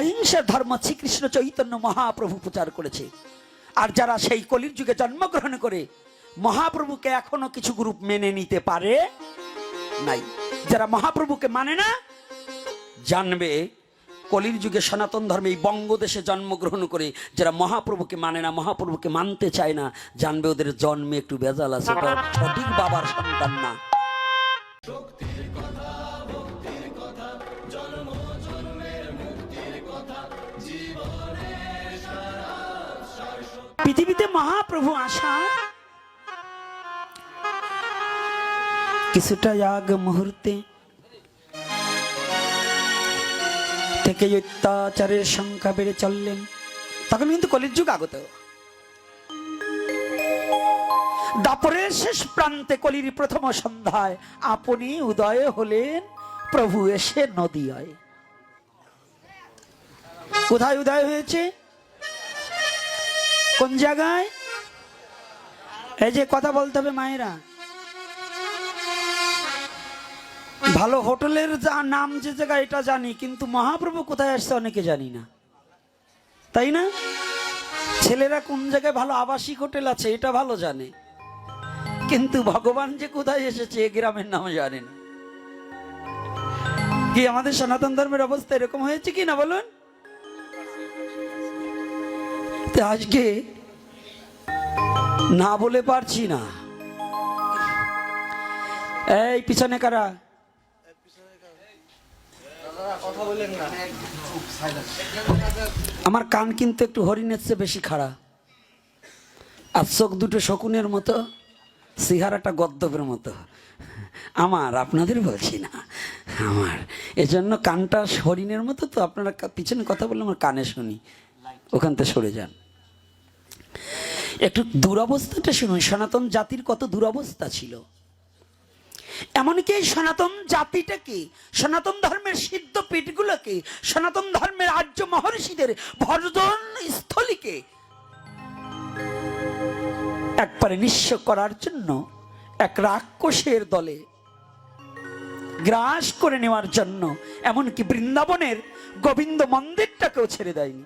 অহিংসার ধর্ম শ্রীকৃষ্ণ চৈতন্য মহাপ্রভু প্রচার করেছে। আর যারা সেই কলির যুগে জন্মগ্রহণ করে, মহাপ্রভুকে এখনও কিছু গ্রুপ মেনে নিতে পারে নাই। যারা মহাপ্রভুকে মানে না, জানবে কলির যুগে সনাতন ধর্মে এই বঙ্গদেশে জন্মগ্রহণ করে, যারা মহাপ্রভুকে মানে না, মহাপ্রভুকে মানতে চায় না, জানবে ওদের জন্মে একটু বেজাল আছে। সঠিক বাবার সন্তান না। পৃথিবীতে মহাপ্রভু আসা। কিছুটা আগ মুহূর্তে থেকে অত্যাচারের সংখ্যা বেড়ে চললেন। তখন কিন্তু কলির যুগ আগত। দাপরের শেষ প্রান্তে কলির প্রথম সন্ধ্যায় আপনি উদয় হলেন, প্রভু এসে নদী হয় কোথায় উদয় হয়েছে? কোন জায়গায়? এই যে কথা বলতে হবে মায়েরা। ভালো হোটেলের যা নাম যে জায়গায়, এটা জানি, কিন্তু মহাপ্রভু কোথায় আসছে অনেকে জানি না। তাই না? ছেলেরা কোন জায়গায় ভালো আবাসিক হোটেল আছে, এটা ভালো জানে। কিন্তু ভগবান যে কোথায় এসেছে, এ গ্রামের নাম জানে না। কি আমাদের সনাতন ধর্মের অবস্থা এরকম হয়েছে কি না বলুন? আজকে না বলে পারছি না। এই পিছনে কারা? আমার কান কিন্তু একটু হরিণের চেয়ে বেশি খাড়া। আর চোখ দুটো শকুনের মতো সিহারাটা গদ্দপের মতো। আমার, আপনাদের বলছি না। আমার, এজন্য কানটা হরিণের মতো, তো আপনারা পিছনে কথা বললে আমার কানে শুনি। ওখান থেকে সরে যান। একটু দুরবস্থাটা শুনুন, সনাতন জাতির কত দুরবস্থা ছিল? এমনকি সনাতন জাতিটাকে সনাতন ধর্মের সিদ্ধ পীঠগুলোকে সনাতন ধর্মের আর্য মহর্ষিদের ভর্জন স্থলীকে একবারে নিঃস্ব করার জন্য এক রাক্ষসের দলে গ্রাস করে নেওয়ার জন্য, এমনকি বৃন্দাবনের গোবিন্দ মন্দিরটাকেও ছেড়ে দেয়নি।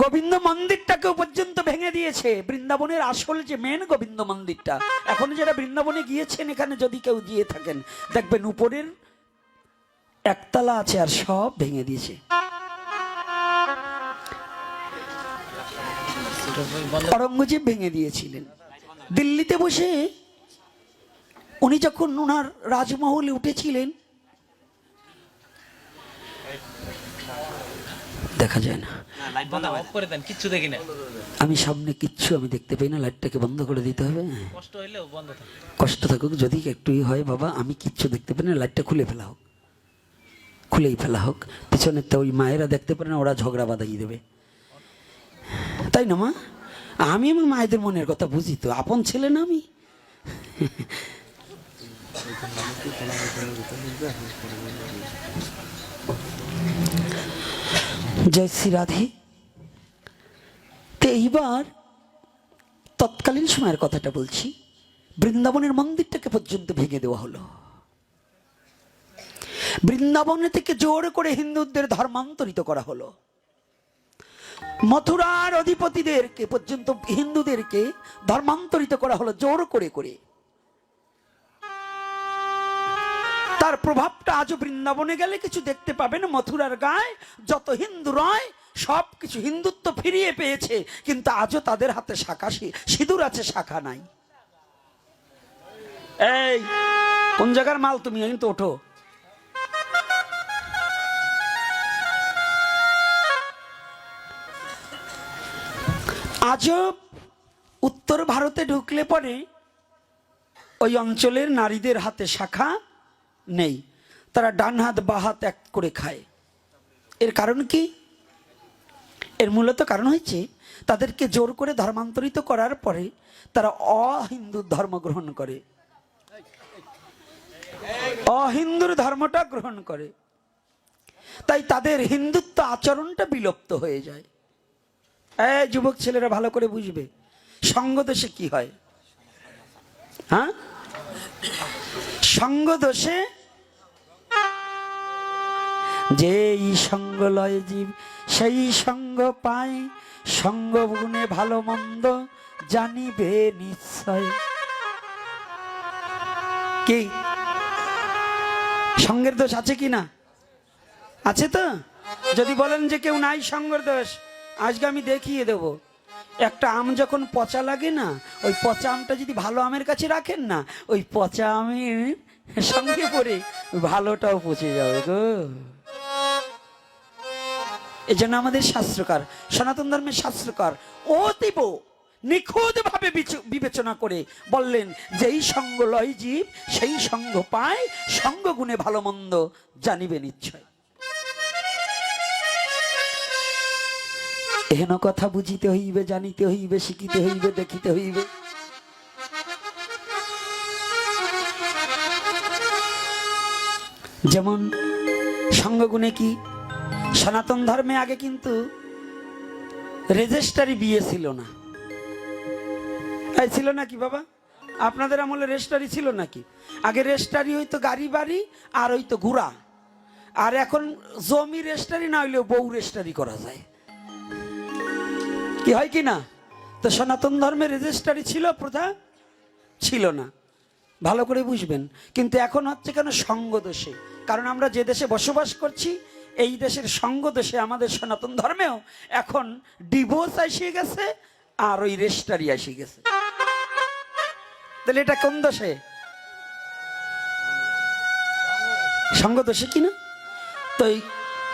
গোবিন্দ মন্দিরটাকেও পর্যন্ত ভেঙে দিয়েছে। বৃন্দাবনের আসল যে মেন গোবিন্দ মন্দিরটা, এখন যারা বৃন্দাবনে গিয়েছেন, এখানে যদি কেউ গিয়ে থাকেন, দেখবেন উপরের একতলা আছে আর সব ভেঙে দিয়েছে। অরঙ্গজেব ভেঙে দিয়েছিলেন। দিল্লিতে বসে উনি যখন ওনার রাজমহলে উঠেছিলেন দেখা যায় না। লাইট বন্ধ অফ করে দেন কিচ্ছু দেখি না। আমি সামনে কিচ্ছু আমি দেখতে পাই না লাইটটাকে বন্ধ করে দিতে হবে। কষ্ট হইলেও বন্ধ থাকে। কষ্ট থাকুক যদি একটুই হয় বাবা আমি কিচ্ছু দেখতে পাই না লাইটটা খুলে ফেলা হোক। খুলেই ফেলা হোক। পিছনের তো ওই মায়েরা দেখতে পারে না ওরা ঝগড়া বাঁধাই দেবে। তাই না মা? আমি আমার মায়েদের মনের কথা বুঝি তো আপন ছেলে না আমি। জয় শ্রী রাধে। তো এইবার তৎকালীন সময়ের কথাটা বলছি, বৃন্দাবনের মন্দিরটাকে পর্যন্ত ভেঙে দেওয়া হলো। বৃন্দাবনে থেকে জোর করে হিন্দুদের ধর্মান্তরিত করা হলো। মথুরার অধিপতিদেরকে পর্যন্ত হিন্দুদেরকে ধর্মান্তরিত করা হলো জোর করে করে। তার প্রভাবটা আজও বৃন্দাবনে গেলে কিছু দেখতে পাবেন। মথুরার গায়ে যত হিন্দু রয়, সব কিছু হিন্দুত্ব ফিরিয়ে পেয়েছে। কিন্তু আজও তাদের হাতে শাখা সিঁদুর আছে, শাখা নাই। এই, কোন জায়গার মাল তুমি? কিন্তু ওঠো। আজও উত্তর ভারতে ঢুকলে পরে ওই অঞ্চলের নারীদের হাতে শাখা। নেই। তারা ডান হাত, বা হাত এক করে খায়। এর কারণ কি? এর মূলত কারণ হচ্ছে, তাদেরকে জোর করে ধর্মান্তরিত করার পরে তারা অহিন্দু ধর্ম গ্রহণ করে। অহিন্দুর ধর্মটা গ্রহণ করে। তাই তাদের হিন্দুত্ব আচরণটা বিলুপ্ত হয়ে যায়। যুবক ছেলেরা ভালো করে বুঝবে, সঙ্গ দেশে কি হয়? হ্যাঁ? সঙ্গ দোষে যেই সঙ্গ লয় জীব, সেই সঙ্গ পায়। সঙ্গ গুণে ভালো মন্দ জানিবে নিশ্চয়। কি? সঙ্গের দোষ আছে কি না? আছে তো? যদি বলেন যে কেউ নাই সঙ্গের দোষ, আজকে আমি দেখিয়ে দেব। একটা আম যখন পচা লাগে না, ওই পচা আমটা যদি ভালো আমের কাছে রাখেন না, ওই পচা আমের সঙ্গে ওই ভালোটাও পচে যাবে গো। এই জন্য আমাদের শাস্ত্রকার, সনাতন ধর্মের শাস্ত্রকার অতীব নিখুঁত ভাবে বিবেচনা করে বললেন, যেই সঙ্গ লয় জীব, সেই সঙ্গ পায় সঙ্গ গুণে ভালো মন্দ জানিবে নিশ্চয়। এহেন কথা বুঝিতে হইবে, জানিতে হইবে, শিখিতে হইবে, দেখিতে হইবে। যেমন সঙ্গগুণে কি সনাতন ধর্মে আগে কিন্তু রেজিস্টারি বিয়ে ছিল না। ছিল নাকি বাবা? আপনাদের আমলে রেজিস্টারি ছিল নাকি? আগে রেজিস্টারি হইতো গাড়ি বাড়ি, আর হইতো ঘোড়া। আর এখন জমি রেজিস্টারি না হইলেও বউ রেজিস্টারি করা যায়। কি হয় কি না? তো সনাতন ধর্মে রেজিস্টারি ছিল, প্রথা ছিল না। ভালো করে বুঝবেন। কিন্তু এখন হচ্ছে কেন সঙ্গ দোষে? কারণ আমরা যে দেশে বসবাস করছি, এই দেশের সঙ্গ দোষে আমাদের সনাতন ধর্মেও এখন ডিভোর্স আসিয়ে গেছে আর ওই রেজিস্টারি আসিয়ে গেছে। তাহলে এটা কোন দোষে? সঙ্গ দোষে কিনা তো এই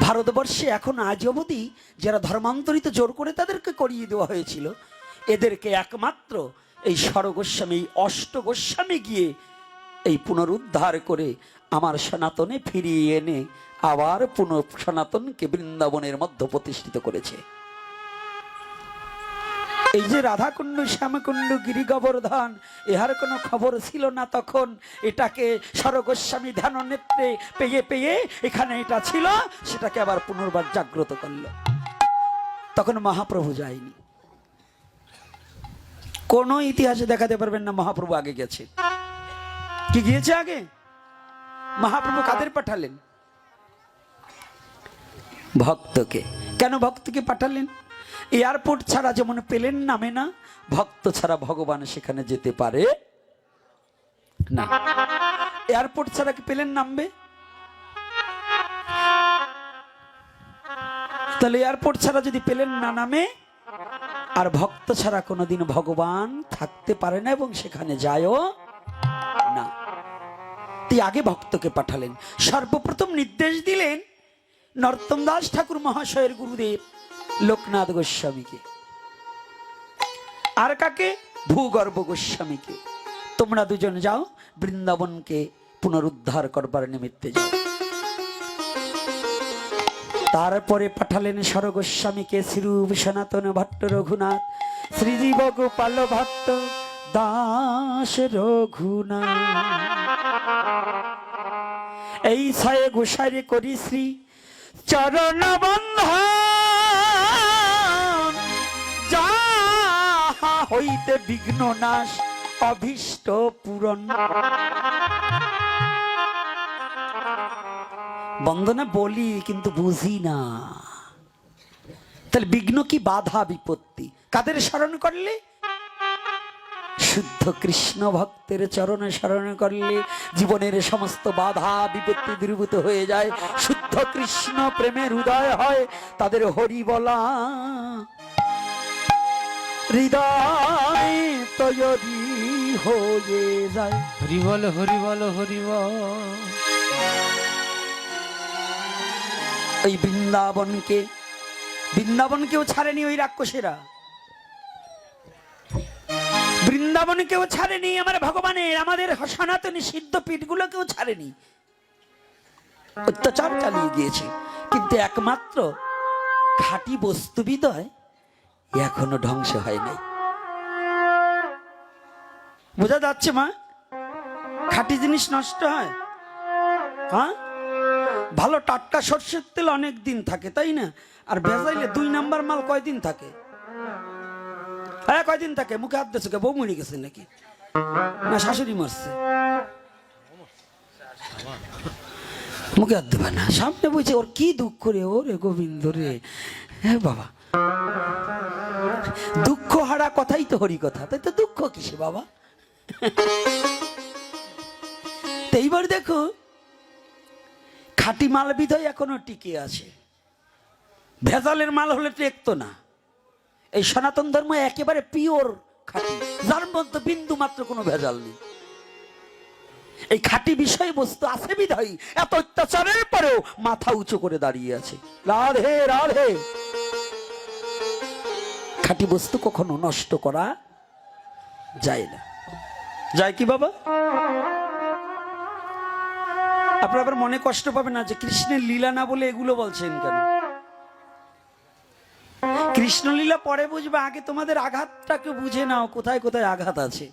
ভারতবর্ষে এখন আজ অবধি যারা ধর্মান্তরিত জোর করে তাদেরকে করিয়ে দেওয়া হয়েছিল, এদেরকে একমাত্র এই স্বরগোস্বামী অষ্ট গোস্বামী গিয়ে এই পুনরুদ্ধার করে আমার সনাতনে ফিরিয়ে এনে আবার পুনঃ সনাতনকে বৃন্দাবনের মধ্যে প্রতিষ্ঠিত করেছে। এই যে রাধাকুণ্ড, শ্যামকুণ্ড গিরি গোবর্ধন ইহার কোনো খবর ছিল না তখন? এটাকে স্বরগোস্বামী ধ্যান নেত্রে পেয়ে পেয়ে এখানে এটা ছিল, সেটাকে আবার পুনর্বার জাগ্রত করল। তখন মহাপ্রভু যায়নি। কোন ইতিহাসে দেখাতে পারবেন না মহাপ্রভু আগে গেছে। কি গিয়েছে আগে? মহাপ্রভু কাদের পাঠালেন? ভক্তকে। কেন ভক্তকে পাঠালেন? এয়ারপোর্ট ছাড়া যেমন পেলেন নামে না, ভক্ত ছাড়া ভগবান সেখানে যেতে পারে না। এয়ারপোর্ট ছাড়া কি পেলেন নামবে? তাহলে এয়ারপোর্ট ছাড়া যদি পেলেন না নামে, আর ভক্ত ছাড়া কোনোদিন ভগবান থাকতে পারে না এবং সেখানে যায়ও না। তুই আগে ভক্তকে পাঠালেন। সর্বপ্রথম নির্দেশ দিলেন নর্তম দাস ঠাকুর মহাশয়ের গুরুদেব লোকনাথ গোস্বামীকে। আর কাকে? ভূগর্ভ গোস্বামীকে। তোমরা দুজন যাও, বৃন্দাবনকে পুনরুদ্ধার করবার নিমিত্তে যাও। তারপরে পাঠালেন সরগোস্বামীকে শ্রীরূপ সনাতন ভট্ট রঘুনাথ শ্রীজীব গোপাল ভট্ট দাস রঘুনাথ। এই ছয়ে গোসাইরে করি শ্রী চরণ বন্ধন হইতে বিঘ্ন নাশ, অভীষ্ট পূরণ। বন্দনা বলি, কিন্তু বুঝি না। তাহলে বিঘ্ন কি বাধা বিপত্তি? কাদের স্মরণ করলে? শুদ্ধ কৃষ্ণ ভক্তের চরণে স্মরণ করলে। জীবনের সমস্ত বাধা বিপত্তি দূরীভূত হয়ে যায়। শুদ্ধ কৃষ্ণ প্রেমের হৃদয় হয়, তাদের হরি বলা। হৃদয় তৈরি হয়ে যায়। হরি বল হরি বল হরি বল ওই বৃন্দাবনকে বৃন্দাবনকেও ছাড়েনি ওই রাক্ষসেরা। বৃন্দাবনকেও ছাড়েনি আমার ভগবানের আমাদের সনাতনী সিদ্ধ পীঠগুলোকেও ছাড়েনি। অত্যাচার চালিয়ে গিয়েছে। কিন্তু একমাত্র খাঁটি বস্তুবিদয় এখনও ধ্বংস হয় নাই বোঝা যাচ্ছে, মা? খাঁটি জিনিস নষ্ট হয়। হ্যাঁ ভালো টাটকা সর্ষের তেল অনেক দিন থাকে, তাই না? আর ভেজাইলে দুই নাম্বার মাল কয়দিন থাকে? হ্যাঁ কয়দিন থাকে? মুখে হাত দিয়েছে বউ মরে গেছে নাকি? না, শাশুড়ি মরছে। মুখে হাত দেবে না। সামনে বলছে ওর কি দুঃখ রে? ও রে গোবিন্দ রে। হ্যাঁ বাবা। দুঃখ হারা কথাই তো হরি কথা তাই তো দুঃখ কিসে বাবা? এইবার দেখো, খাঁটি মাল বিধয় এখনও টিকে আছে। ভেজালের মাল হলে টেকতো না। এই সনাতন ধর্ম একেবারে পিওর খাঁটি, যার মধ্যে বিন্দু মাত্র কোনো ভেজাল নেই। এই খাঁটি বিষয়বস্তু আছে বিধায়ী এত অত্যাচারের পরেও মাথা উঁচু করে দাঁড়িয়ে আছে। রাধে রাধে। খাঁটি বস্তু কখনো নষ্ট করা যায় না। যায় কি বাবা? আপনার আবার মনে কষ্ট পাবে না যে কৃষ্ণের লীলা না বলে এগুলো বলছেন কেন? কৃষ্ণলীলা পরে বুঝবে, আগে তোমাদের আঘাতটাকে বুঝে নাও, কোথায় কোথায় আঘাত আছে।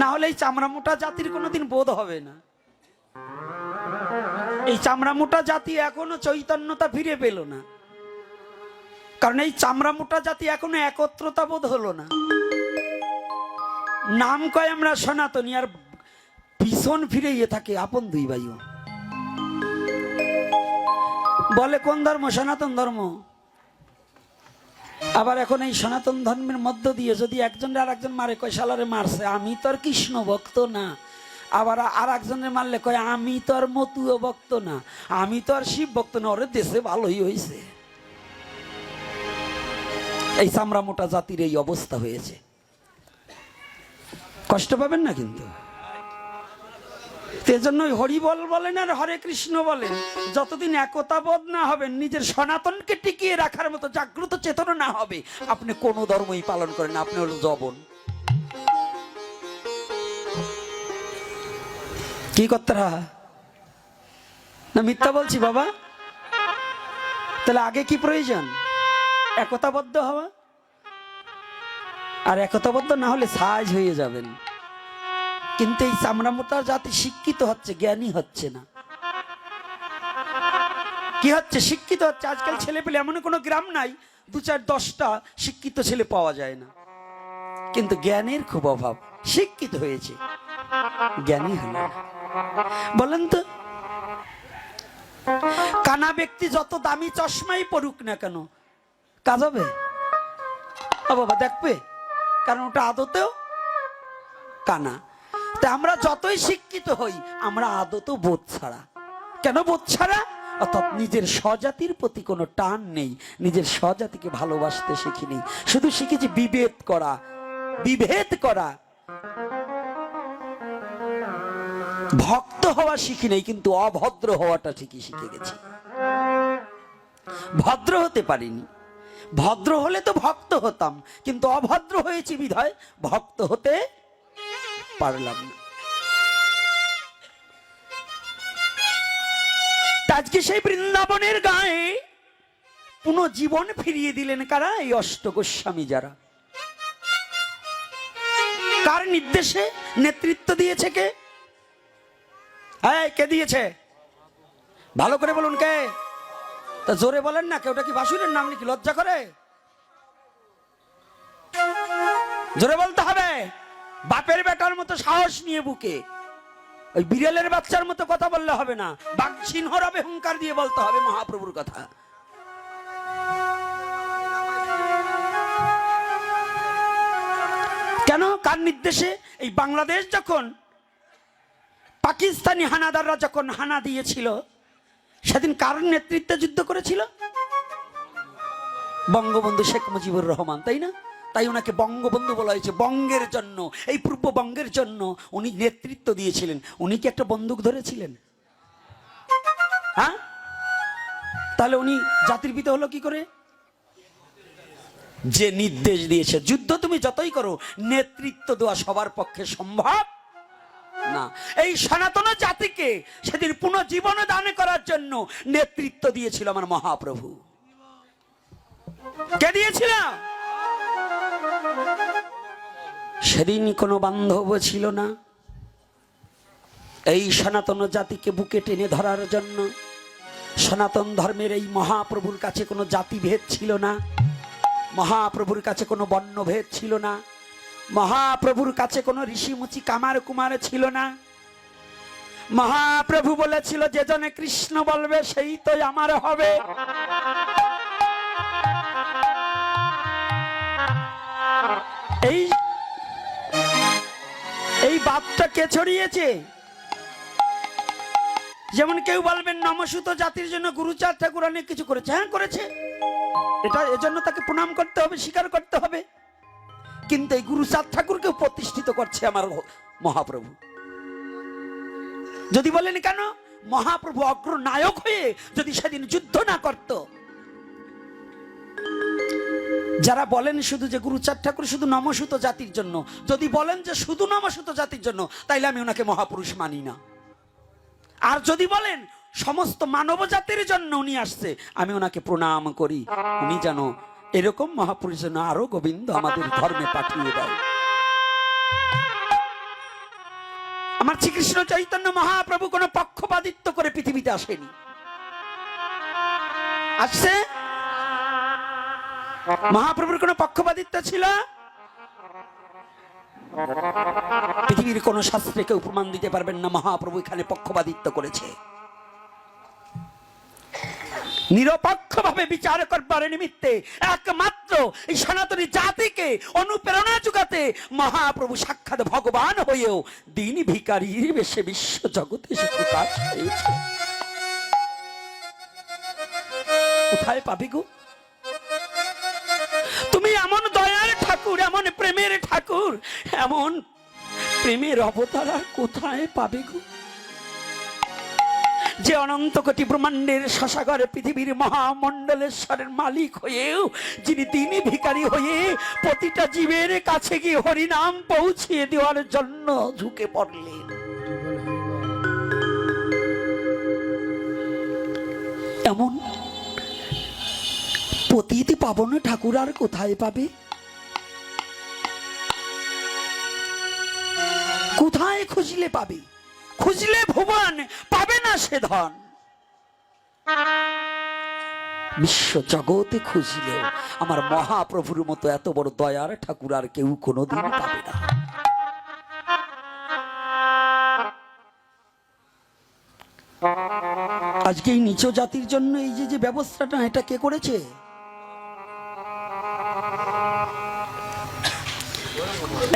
না হলে এই চামড়া মোটা জাতির কোনোদিন বোধ হবে না। এই চামড়া মোটা জাতি এখনও চৈতন্যতা ফিরে পেল না। কারণ এই চামড়া মোটা জাতি এখনও একত্রতা বোধ হলো না। নাম কয় আমরা সনাতনী, আর ভীষণ ফিরে ইয়ে থাকে আপন দুই ভাইও। বলে কোন ধর্ম? সনাতন ধর্ম। আবার এখন এই সনাতন ধর্মের মধ্য দিয়ে যদি একজন আর একজন মারে, কয় সালারে মারছে, আমি তো আর কৃষ্ণ ভক্ত না। আবার আর একজনের মারলে কয়, আমি তো আর মতুয় ভক্ত না, আমি তো আর শিব ভক্ত না, ওরে দেশে ভালোই হয়েছে এই চামড়া মোটা জাতির এই অবস্থা হয়েছে। কষ্ট পাবেন না কিন্তু। সেজন্য হরি বল বলেন আর হরে কৃষ্ণ বলেন, যতদিন একতাবোধ না হবেন নিজের সনাতনকে টিকিয়ে রাখার মতো জাগ্রত চেতনা না হবে, আপনি কোনো ধর্মই পালন করেন আপনি হলো জবন। কি করতে? না মিথ্যা বলছি বাবা। তাহলে আগে কি প্রয়োজন? একতাবদ্ধ হওয়া। আর একতাবদ্ধ না হলে সাজ হয়ে যাবেন। কিন্তু এই চামড়া মোটা জাতি শিক্ষিত হচ্ছে, জ্ঞানী হচ্ছে না। কি হচ্ছে? শিক্ষিত হচ্ছে। আজকাল ছেলে পেলে এমন কোনো গ্রাম নাই, দু চার দশটা শিক্ষিত ছেলে পাওয়া যায় না। কিন্তু জ্ঞানের খুব অভাব। শিক্ষিত হয়েছে। জ্ঞানী হল বলেন তো, কানা ব্যক্তি যত দামি চশমাই পড়ুক না কেন কাজ হবে বাবা, দেখবে? কারণ ওটা আদতেও কানা। তা আমরা যতই শিক্ষিত হই, আমরা আদতও বোধ ছাড়া। কেন বোধ ছাড়া? অর্থাৎ নিজের স্বজাতির প্রতি কোনো টান নেই, নিজের স্বজাতিকে ভালোবাসতে শিখিনি। শুধু শিখেছি বিভেদ করা বিভেদ করা। ভক্ত হওয়া শিখি নেই, কিন্তু অভদ্র হওয়াটা ঠিকই শিখে গেছি। ভদ্র হতে পারিনি। ভদ্র হলে তো ভক্ত হতাম, কিন্তু অভদ্র হয়েছি বিধায় ভক্ত হতে পারলাম না। আজকে সেই বৃন্দাবনের গায়ে পুনঃজীবন ফিরিয়ে দিলেন কারা? এই অষ্ট গোস্বামী যারা। কার নির্দেশে নেতৃত্ব দিয়েছে কে? হ্যাঁ কে দিয়েছে? ভালো করে বলুন কে? তা জোরে বলেন না, কেউটা কি বাসুরের নাম নাকি লজ্জা করে? জোরে বলতে হবে, বাপের বেটার মতো সাহস নিয়ে বুকে। ওই বিড়ালের বাচ্চার মতো কথা বললে হবে না, বাঘ সিংহর হুঙ্কার দিয়ে বলতে হবে মহাপ্রভুর কথা। কেন? কার নির্দেশে? এই বাংলাদেশ যখন, পাকিস্তানি হানাদাররা যখন হানা দিয়েছিল সেদিন কার নেতৃত্বে যুদ্ধ করেছিল? বঙ্গবন্ধু শেখ মুজিবুর রহমান, তাই না? তাই ওনাকে বঙ্গবন্ধু বলা হয়েছে, বঙ্গের জন্য, এই পূর্ববঙ্গের জন্য উনি নেতৃত্ব দিয়েছিলেন। উনি কি একটা বন্দুক ধরেছিলেন? হ্যাঁ? তাহলে উনি জাতির পিতা হলো কি করে? যে নির্দেশ দিয়েছে, যুদ্ধ তুমি যতই করো, নেতৃত্ব দেওয়া সবার পক্ষে সম্ভব না। এই সনাতন জাতিকে সেদিন পুনঃজীবন দান করার জন্য নেতৃত্ব দিয়েছিল আমার মহাপ্রভু। কে দিয়েছিল? সেদিন কোনো বান্ধব ছিল না। এই সনাতন জাতিকে বুকে টেনে ধরার জন্য সনাতন ধর্মের এই মহাপ্রভুর কাছে কোনো জাতিভেদ ছিল না। মহাপ্রভুর কাছে কোনো বর্ণভেদ ছিল না। মহাপ্রভুর কাছে কোনো ঋষিমুচি কামার কুমার ছিল না। মহাপ্রভু বলেছিল, যে জনে কৃষ্ণ বলবে, সেই তো আমার হবে। এই এই বাপটা কে ছড়িয়েছে? যেমন কেউ বলবেন নমসূত জাতির জন্য গুরুচাঁদ ঠাকুর অনেক কিছু করেছে। হ্যাঁ করেছে। এটা, এজন্য তাকে প্রণাম করতে হবে, স্বীকার করতে হবে। কিন্তু এই গুরুচাঁদ ঠাকুরকে প্রতিষ্ঠিত করছে আমার মহাপ্রভু। যদি বলেন কেন? মহাপ্রভু অগ্রনায়ক হয়ে যদি সেদিন যুদ্ধ না করত, যারা বলেন শুধু যে গুরুচাঁদ ঠাকুর শুধু নমসূত জাতির জন্য, যদি বলেন যে শুধু নমসূত জাতির জন্য, তাইলে আমি ওনাকে মহাপুরুষ মানি না। আর যদি বলেন সমস্ত মানব জাতির জন্য উনি আসছে, আমি ওনাকে প্রণাম করি। উনি যেন এরকম মহাপুরুষ যেন আরও গোবিন্দ আমাদের ধর্মে পাঠিয়ে দেয়। আমার শ্রীকৃষ্ণ চৈতন্য মহাপ্রভু কোনো পক্ষপাতিত্ব করে পৃথিবীতে আসেনি। আসছে? মহাপ্রভুর কোনো পক্ষপাতিত্ব ছিল? পৃথিবীর কোন শাস্ত্রে কেউ প্রমাণ দিতে পারবেন না মহাপ্রভু এখানে পক্ষপাতিত্ব করেছে। নিরপেক্ষভাবে বিচার করবার নিমিত্তে একমাত্র এই সনাতনী জাতিকে অনুপ্রেরণা যোগাতে মহাপ্রভু সাক্ষাৎ ভগবান হয়েও দিন ভিকারীর বেশে বিশ্ব জগতে এসে প্রকাশ হয়েছে কোথায় পাবি গো? তুমি এমন দয়ার ঠাকুর, এমন প্রেমের ঠাকুর, এমন প্রেমের অবতার কোথায় পাবে গো? যে অনন্ত কোটি ব্রহ্মাণ্ডের শশাগর পৃথিবীর মহামণ্ডলেশ্বরের মালিক হয়েও, যিনি তিনি ভিখারি হয়ে প্রতিটা জীবের কাছে গিয়ে হরিনাম পৌঁছিয়ে দেওয়ার জন্য ঝুঁকে পড়লেন। এমন পতিতি পাবন ঠাকুর আর কোথায় পাবে? কোথায় খুঁজলে পাবে? খুঁজলে ভুবন, পাবে না সে ধন। বিশ্ব জগতে খুঁজলেও আমার মহাপ্রভুর মতো এত বড় দয়ার ঠাকুর আর কেউ কোনোদিন পাবে না। আজকে এই নিচ জাতির জন্য এই যে যে ব্যবস্থাটা, এটা কে করেছে?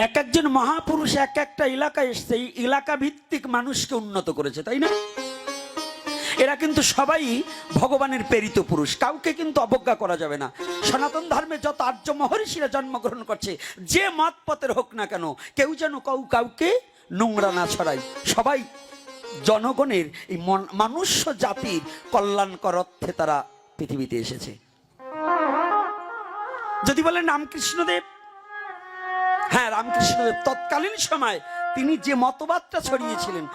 এক একজন মহাপুরুষ এক একটা এলাকায় এসছে, এই এলাকা ভিত্তিক মানুষকে উন্নত করেছে, তাই না? এরা কিন্তু সবাই ভগবানের প্রেরিত পুরুষ, কাউকে কিন্তু অবজ্ঞা করা যাবে না। সনাতন ধর্মে যত আর্য মহর্ষিরা জন্মগ্রহণ করছে, যে মত পথের হোক না কেন, কেউ যেন কাউ কাউকে নোংরা না ছড়ায়। সবাই জনগণের, এই মন- মানুষ্য জাতির কল্যাণকর অর্থে তারা পৃথিবীতে এসেছে। যদি বলেন রামকৃষ্ণদেব হ্যাঁ রামকৃষ্ণদেব, তৎকালীন সময় তিনি যে মতবাদটা ছড়িয়েছিলেন,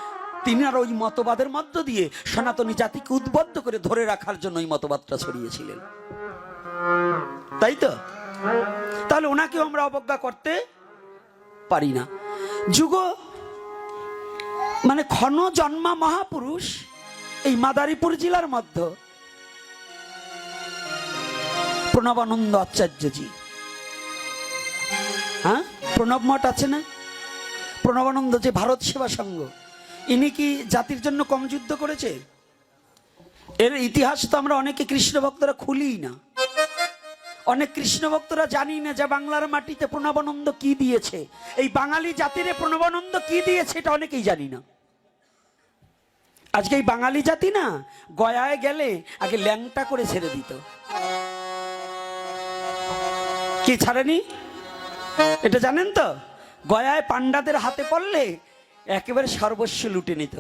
তিনি আর ওই মতবাদের মধ্য দিয়ে সনাতনী জাতিকে উদ্বুদ্ধ করে ধরে রাখার জন্য ওই মতবাদটা ছড়িয়েছিলেন। তাই তো? তাহলে ওনাকেও আমরা অবজ্ঞা করতে পারি না। যুগ মানে ক্ষণ জন্মা মহাপুরুষ এই মাদারীপুর জেলার মধ্যে। প্রণবানন্দ আচার্যজি। হ্যাঁ? প্রণব মঠ আছে না? প্রণবানন্দ যে ভারত সেবা সংঘ। ইনি কি জাতির জন্য কম যুদ্ধ করেছে? এর ইতিহাস তো আমরা অনেকে কৃষ্ণ ভক্তরা খুলিই না। অনেক কৃষ্ণ ভক্তরা জানি না যে বাংলার মাটিতে প্রণবানন্দ কি দিয়েছে। এই বাঙালি জাতিরে প্রণবানন্দ কি দিয়েছে এটা অনেকেই জানি না। আজকে এই বাঙালি জাতি না, গয়ায় গেলে আগে ল্যাংটা করে ছেড়ে দিত। কি ছাড়েনি? এটা জানেন তো? গয়ায় পান্ডাদের হাতে পড়লে একেবারে সর্বস্ব লুটে নিত।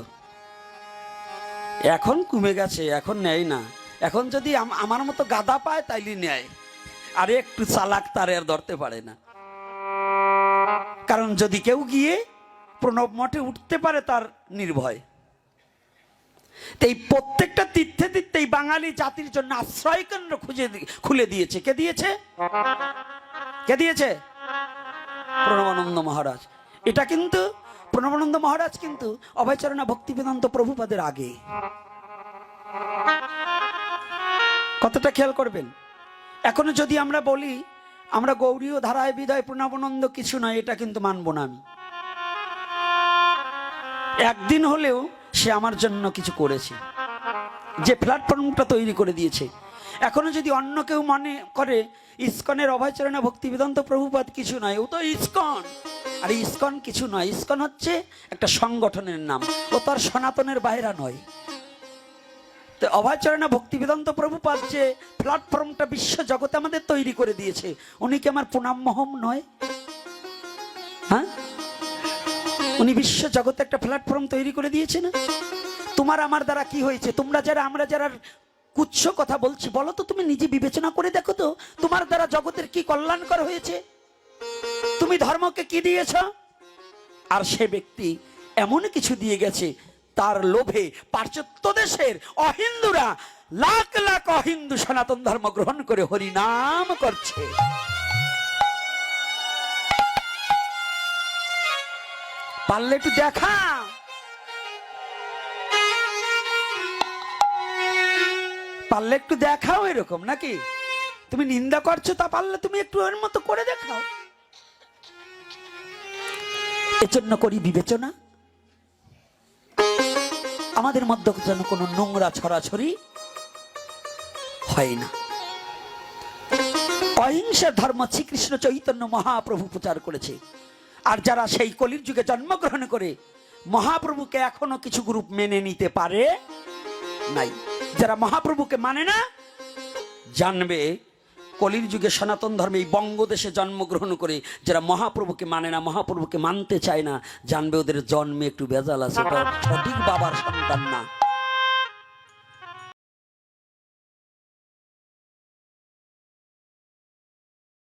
এখন কমে গেছে, এখন নেয় না। এখন যদি আমার মতো গাদা পায় তাইলে নেয়। আরে একটু চালাক তার আর ধরতে পারে না। কারণ যদি কেউ গিয়ে প্রণব মঠে উঠতে পারে তার নির্ভয়। এই প্রত্যেকটা তীর্থে তীর্থে বাঙালি জাতির জন্য আশ্রয় কেন্দ্র খুঁজে খুলে দিয়েছে। কে দিয়েছে? কে দিয়েছে? প্রণবানন্দ মহারাজ। এটা কিন্তু প্রণবানন্দ মহারাজ কিন্তু অভয়চরণা ভক্তি বেদান্ত প্রভুপাদের আগে। কতটা খেয়াল করবেন? এখনও যদি আমরা বলি, আমরা গৌরীয় ধারায় বিদায় প্রণবানন্দ কিছু নয়, এটা কিন্তু মানব না আমি। একদিন হলেও সে আমার জন্য কিছু করেছে। যে প্ল্যাটফর্মটা তৈরি করে দিয়েছে এখনও যদি অন্য কেউ মনে করে, ইস্কনের অভয়চরণা ভক্তি বেদান্ত প্রভুপাত কিছু নয়, ও তো ইস্কন। আর ইস্কন কিছু নয়, ইস্কন হচ্ছে একটা সংগঠনের নাম, ও তো আর সনাতনের বাইরা নয়। তো অভয়চরণা ভক্তি বেদান্ত প্রভুপাত যে প্ল্যাটফর্মটা বিশ্ব জগতে আমাদের তৈরি করে দিয়েছে, উনি কি আমার পুনাম মহম নয়? হ্যাঁ? উনি বিশ্ব জগতে একটা প্ল্যাটফর্ম তৈরি করে দিয়েছে না? তোমার আমার দ্বারা কি হয়েছে? তোমরা যারা, আমরা যারা কুচ্ছ কথা বলছি, বলো তো তুমি নিজে বিবেচনা করে দেখো তো, তোমার দ্বারা জগতের কি কল্যাণকর হয়েছে? তুমি ধর্মকে কি দিয়েছ? আর সে ব্যক্তি এমন কিছু দিয়ে গেছে, তার লোভে পাশ্চাত্য দেশের অহিন্দুরা লাখ লাখ অহিন্দু সনাতন ধর্ম গ্রহণ করে হরিনাম করছে। পারলে একটু দেখা পারলে একটু দেখাও এরকম নাকি? তুমি নিন্দা করছ তা পারলে তুমি একটু এর মতো করে দেখাও। এজন্য করি বিবেচনা। আমাদের মধ্যে যেন কোনো নোংরা ছড়াছড়ি হয় না। অহিংসার ধর্ম শ্রীকৃষ্ণ চৈতন্য মহাপ্রভু প্রচার করেছে। আর যারা সেই কলির যুগে জন্মগ্রহণ করে, মহাপ্রভুকে এখনও কিছু গ্রুপ মেনে নিতে পারে নাই। যারা মহাপ্রভুকে মানে না, জানবে কলির যুগে সনাতন ধর্মে এই বঙ্গদেশে জন্মগ্রহণ করে যারা মহাপ্রভুকে মানে না, মহাপ্রভুকে মানতে চায় না, জানবে ওদের জন্মে একটু বেজাল আছে সঠিক বাবার সন্তান না।